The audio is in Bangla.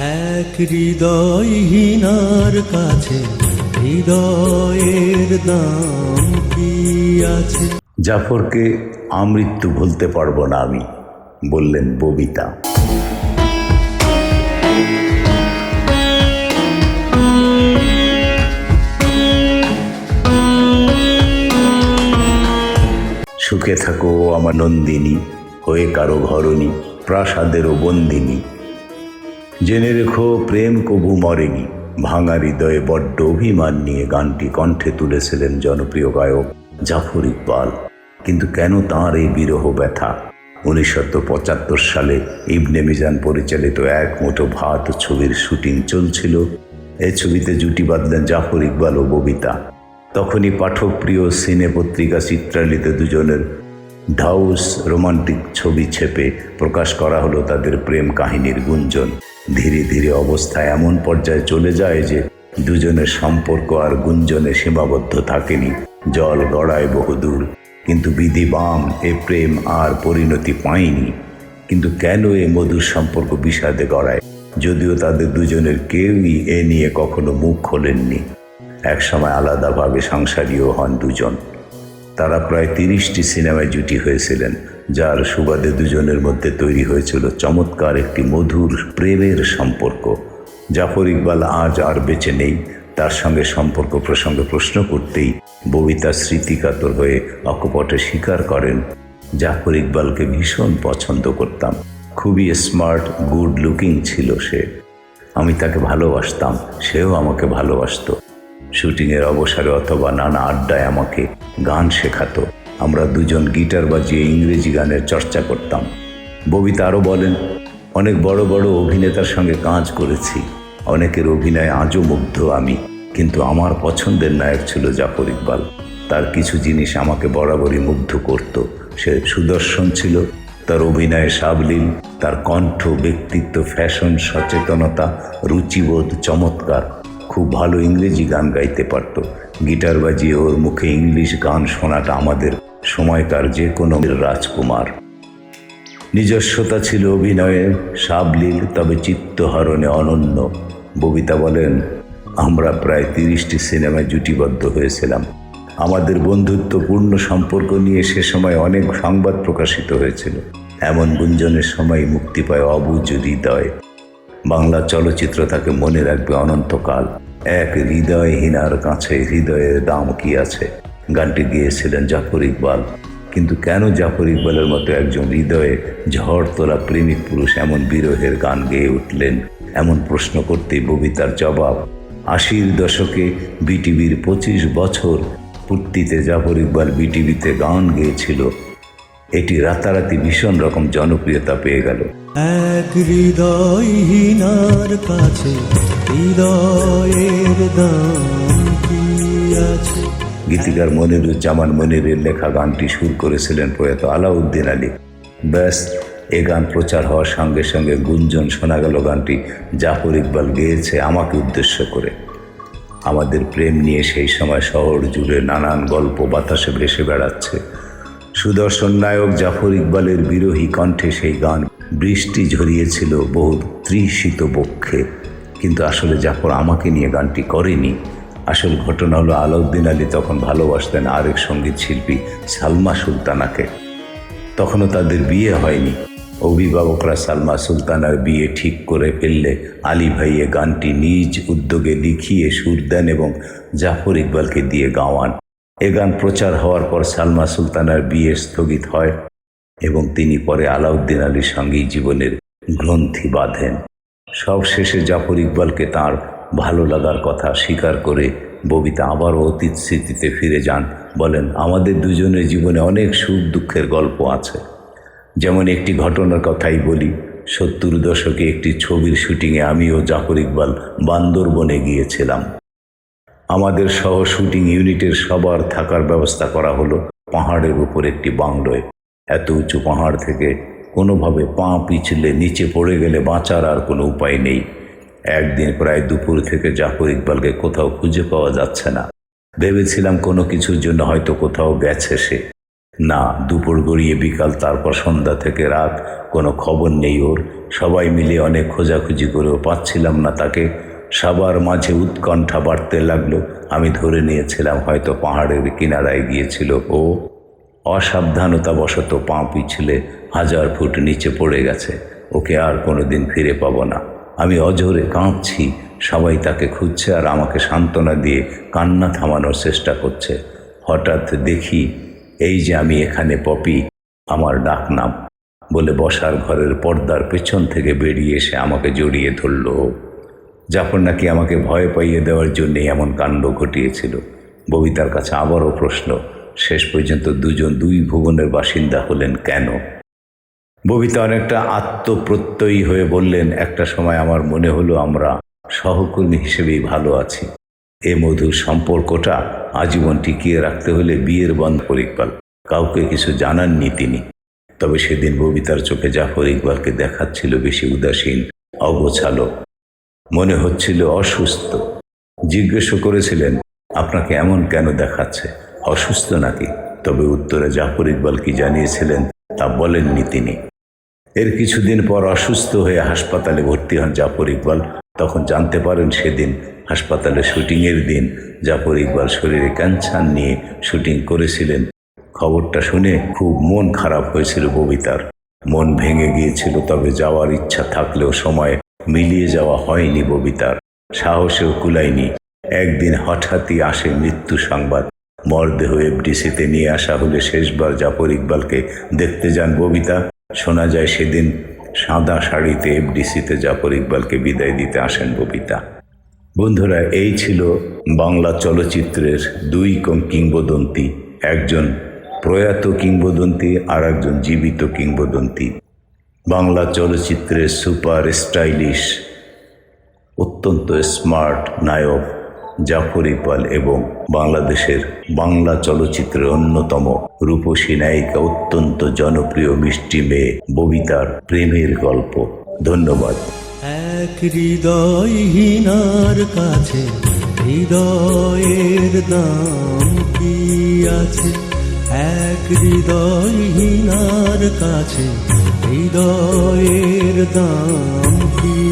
এক হৃদয়হীনার কাছে, হৃদয়ের দাম কি আছে? জাফরকে আমৃত্যু ভুলতে পারব না আমি, বললেন ববিতা। সুখে থাকো, আমার নন্দিনী, হয়ে কারও ঘরণী, প্রাসাদেরও বন্দিনী জেনে রেখো, প্রেম কবু মরেনি। ভাঙা হৃদয়ে বড্ড অভিমান নিয়ে গানটি কণ্ঠে তুলেছিলেন জনপ্রিয় গায়ক জাফর ইকবাল। কিন্তু কেন তাঁর এই বিরহ ব্যথা? উনিশশো পঁচাত্তর সালে ইবনে মিজান পরিচালিত এক মুঠো ভাত ছবির শুটিং চলছিল। এই ছবিতে জুটি বাঁধলেন জাফর ইকবাল ও ববিতা। তখনই পাঠকপ্রিয় সিনে পত্রিকা চিত্রালিতে দুজনের ঢাউস রোমান্টিক ছবি ছেপে প্রকাশ করা হলো তাদের প্রেম কাহিনীর গুঞ্জন। ধীরে ধীরে অবস্থা এমন পর্যায়ে চলে যায় যে দুজনের সম্পর্ক আর গুঞ্জনে সীমাবদ্ধ থাকেনি। জল গড়ায় বহুদূর। কিন্তু বিধি বাম এ প্রেম আর পরিণতি পায়নি। কিন্তু কেন এ মধুর সম্পর্ক বিষাদে গড়ায়? যদিও তাদের দুজনের কেউই এ নিয়ে কখনো মুখ খোলেননি। একসময় আলাদাভাবে সংসারীয় হন দুজন। তারা প্রায় তিরিশটি সিনেমায় জুটি হয়েছিলেন, যার সুবাদে দুজনের মধ্যে তৈরি হয়েছিল চমৎকার একটি মধুর প্রেমের সম্পর্ক। জাফর ইকবাল আজ আর বেঁচে নেই, তার সঙ্গে সম্পর্ক প্রসঙ্গে প্রশ্ন করতেই ববিতা স্মৃতিকাতর হয়ে অকপটে স্বীকার করেন, জাফর ইকবালকে ভীষণ পছন্দ করতাম, খুবই স্মার্ট, গুড লুকিং ছিল সে। আমি তাকে ভালোবাসতাম, সেও আমাকে ভালোবাসতো। শুটিংয়ের অবসরে অথবা নানা আড্ডায় আমাকে গান শেখাতো। আমরা দুজন গিটার বাজিয়ে ইংরেজি গানের চর্চা করতাম। ববিতা আরও বলেন, অনেক বড় বড় অভিনেতার সঙ্গে কাজ করেছি। অনেকের অভিনয়ে আজও মুগ্ধ আমি। কিন্তু আমার পছন্দের নায়ক ছিল জাফর ইকবাল। তার কিছু জিনিস আমাকে বরাবরই মুগ্ধ করত। সে সুদর্শন ছিল, তার অভিনয়ে সাবলীল, তার কণ্ঠ, ব্যক্তিত্ব, ফ্যাশন, সচেতনতা, রুচিবোধ, চমৎকার। খুব ভালো ইংরেজি গান গাইতে পারত। গিটার বাজিয়ে ওর মুখে ইংলিশ গান শোনাটা আমাদের সময়কার যে কোনো রাজকুমার। নিজস্বতা ছিল অভিনয়ে, সাবলীল, তবে চিত্তহরণে অনন্য। ববিতা বলেন, আমরা প্রায় তিরিশটি সিনেমায় জুটিবদ্ধ হয়েছিলাম। আমাদের বন্ধুত্বপূর্ণ সম্পর্ক নিয়ে সে সময় অনেক সংবাদ প্রকাশিত হয়েছিল। এমন গুঞ্জনের সময় মুক্তি পায় অবুজ হৃদয়। বাংলা চলচ্চিত্র তাকে মনে রাখবে অনন্তকাল। এক হৃদয়হীনার কাছে হৃদয়ের দাম কি আছে? গানটি গিয়েছিলেন জাফর ইকবাল। কিন্তু কেন জাফর ইকবালের মতো একজন হৃদয়ে ঝড় তোলা প্রেমিক পুরুষ এমন বিরহের গান গেয়ে উঠলেন? এমন প্রশ্ন করতেই ববিতার জবাব, আশির দশকে বিটিভির পঁচিশ বছর পূর্তিতে জাফর ইকবাল বিটিভিতে গান গেয়েছিল। এটি রাতারাতি ভীষণ রকম জনপ্রিয়তা পেয়ে গেল। এক হৃদয়হীনার কাছে আছে গীতিকার মনিরুজ্জামান মনিরের লেখা গানটি সুর করেছিলেন প্রয়াত আলাউদ্দিন আলী। ব্যাস, এ গান প্রচার হওয়ার সঙ্গে সঙ্গে গুঞ্জন শোনা গেল গানটি, জাফর ইকবাল গেয়েছে আমাকে উদ্দেশ্য করে। আমাদের প্রেম নিয়ে সেই সময় শহর জুড়ে নানান গল্প বাতাসে ভেসে বেড়াচ্ছে। সুদর্শন নায়ক জাফর ইকবালের বিরোহী কণ্ঠে সেই গান বৃষ্টি ঝরিয়েছিল বহু ত্রিশিত বক্ষে। কিন্তু আসলে জাফর আমাকে নিয়ে গানটি করেনি। আসল ঘটনা হলো আলাউদ্দিন আলী তখন ভালোবাসতেন আরেক সংগীত শিল্পী সালমা সুলতানাকে। তখনও তাদের বিয়ে হয়নি। অভিভাবকরা সালমা সুলতানার বিয়ে ঠিক করে ফেললে আলী ভাইয়ে গানটি নিজ উদ্যোগে লিখিয়ে সুর দেন এবং জাফর ইকবালকে দিয়ে গাওয়ান। এ গান প্রচার হওয়ার পর সালমা সুলতানার বিয়ে স্থগিত হয় এবং তিনি পরে আলাউদ্দিন আলীর সঙ্গেই জীবনের গ্রন্থি বাঁধেন। সব শেষে জাফর ইকবালকে তার ভালো লাগার কথা স্বীকার করে ববিতা আবারও অতীত স্মৃতিতে ফিরে যান। বলেন, আমাদের দুজনের জীবনে অনেক সুখ দুঃখের গল্প আছে। যেমন একটি ঘটনার কথাই বলি, সত্তর দশকে একটি ছবির শুটিংয়ে আমি ও জাফর ইকবাল বান্দরবনে গিয়েছিলাম। আমাদের সহ শুটিং ইউনিটের সবার থাকার ব্যবস্থা করা হলো পাহাড়ের উপর একটি বাংলোয়। এত উঁচু পাহাড় থেকে কোনোভাবে পা পিছলে নিচে পড়ে গেলে বাঁচার আর কোনো উপায় নেই। একদিন প্রায় দুপুর থেকে জাফর ইকবালকে কোথাও খুঁজে পাওয়া যাচ্ছে না। ভেবেছিলাম কোনো কিছুর জন্য হয়তো কোথাও গেছে সে। না, দুপুর গড়িয়ে বিকাল, তারপর সন্ধ্যা থেকে রাত, কোনো খবর নেই ওর। সবাই মিলে অনেক খোঁজাখুঁজি করেও পাচ্ছিলাম না তাকে। সবার মাঝে উৎকণ্ঠা বাড়তে লাগল। আমি ধরে নিয়েছিলাম হয়তো পাহাড়ের কিনারায় গিয়েছিল ও। অসাবধানতাবশত পা পিছলে হাজার ফুট নিচে পড়ে গেছে। ওকে আর কোনোদিন ফিরে পাবো না। আমি অজরে কাঁদছি সবাই তাকে খুঁজছে আর আমাকে সান্ত্বনা দিয়ে কান্না থামানোর চেষ্টা করছে। হঠাৎ দেখি, এই যে আমি এখানে পপি, আমার ডাক নাম বলে বসার ঘরের পর্দার পেছন থেকে বেরিয়ে এসে আমাকে জড়িয়ে ধরল। জাফর নাকি আমাকে ভয় পাইয়ে দেওয়ার জন্যে এমন কাণ্ড ঘটিয়েছিল, ববিতার কাছে আবারও প্রশ্ন শেষ পর্যন্ত দুজন দুই ভুবনের বাসিন্দা হলেন, কেন? ববিতা অনেকটা আত্মপ্রত্যয়ী হয়ে বললেন, একটা সময় আমার মনে হলো আমরা সহকর্মী হিসেবেই ভালো আছি। এ মধুর সম্পর্কটা আজীবন টিকিয়ে রাখতে হলে বিয়ের বন্ধ পরিকপাল কাউকে কিছু জানাননি তিনি। তবে সেদিন ববিতার চোখে জাফর ইকবালকে দেখাচ্ছিল বেশি উদাসীন, অগোছালো, মনে হচ্ছিল অসুস্থ। জিজ্ঞেসও করেছিলেন, আপনাকে এমন কেন দেখাচ্ছে? অসুস্থ নাকি? তবে উত্তরে জাফর ইকবাল কি জানিয়েছিলেন তা বলেননি তিনি। এর কিছুদিন পর অসুস্থ হয়ে হাসপাতালে ভর্তি হন জাফর ইকবাল। তখন জানতে পারেন সেদিন হাসপাতালে শুটিংয়ের দিন। জাফর ইকবাল শরীরে ক্যান্সার নিয়ে শুটিং করেছিলেন। খবরটা শুনে খুব মন খারাপ হয়েছিল ববিতার। মন ভেঙে গিয়েছিল, তবে যাওয়ার ইচ্ছা থাকলেও সময় মিলিয়ে যাওয়া হয়নি ববিতার। সাহসেও কুলায়নি। একদিন হঠাৎই আসে মৃত্যু সংবাদ। মরদেহ এফডিসিতে নিয়ে আসা হলে শেষবার জাফর ইকবালকে দেখতে যান ববিতা। শোনা যায় সেদিন সাদা শাড়িতে এফডিসিতে জাফর ইকবালকে বিদায় দিতে আসেন ববিতা। বন্ধুরা, এই ছিল বাংলা চলচ্চিত্রের দুই কম কিংবদন্তি, একজন প্রয়াত কিংবদন্তি আর একজন জীবিত কিংবদন্তি। বাংলা চলচ্চিত্রের সুপার স্টাইলিশ, অত্যন্ত স্মার্ট নায়ক জাফর ইকবাল এবং বাংলাদেশের বাংলা চলচ্চিত্রের অন্যতম রূপসী নায়িকা, অত্যন্ত জনপ্রিয় মিষ্টি মেয়ে ববিতার প্রেমের গল্প। ধন্যবাদ। এক হৃদয়হীনার কাছে হৃদয়ের দাম কি আছে? এক হৃদয়হীনার কাছে হৃদয়ের দাম কি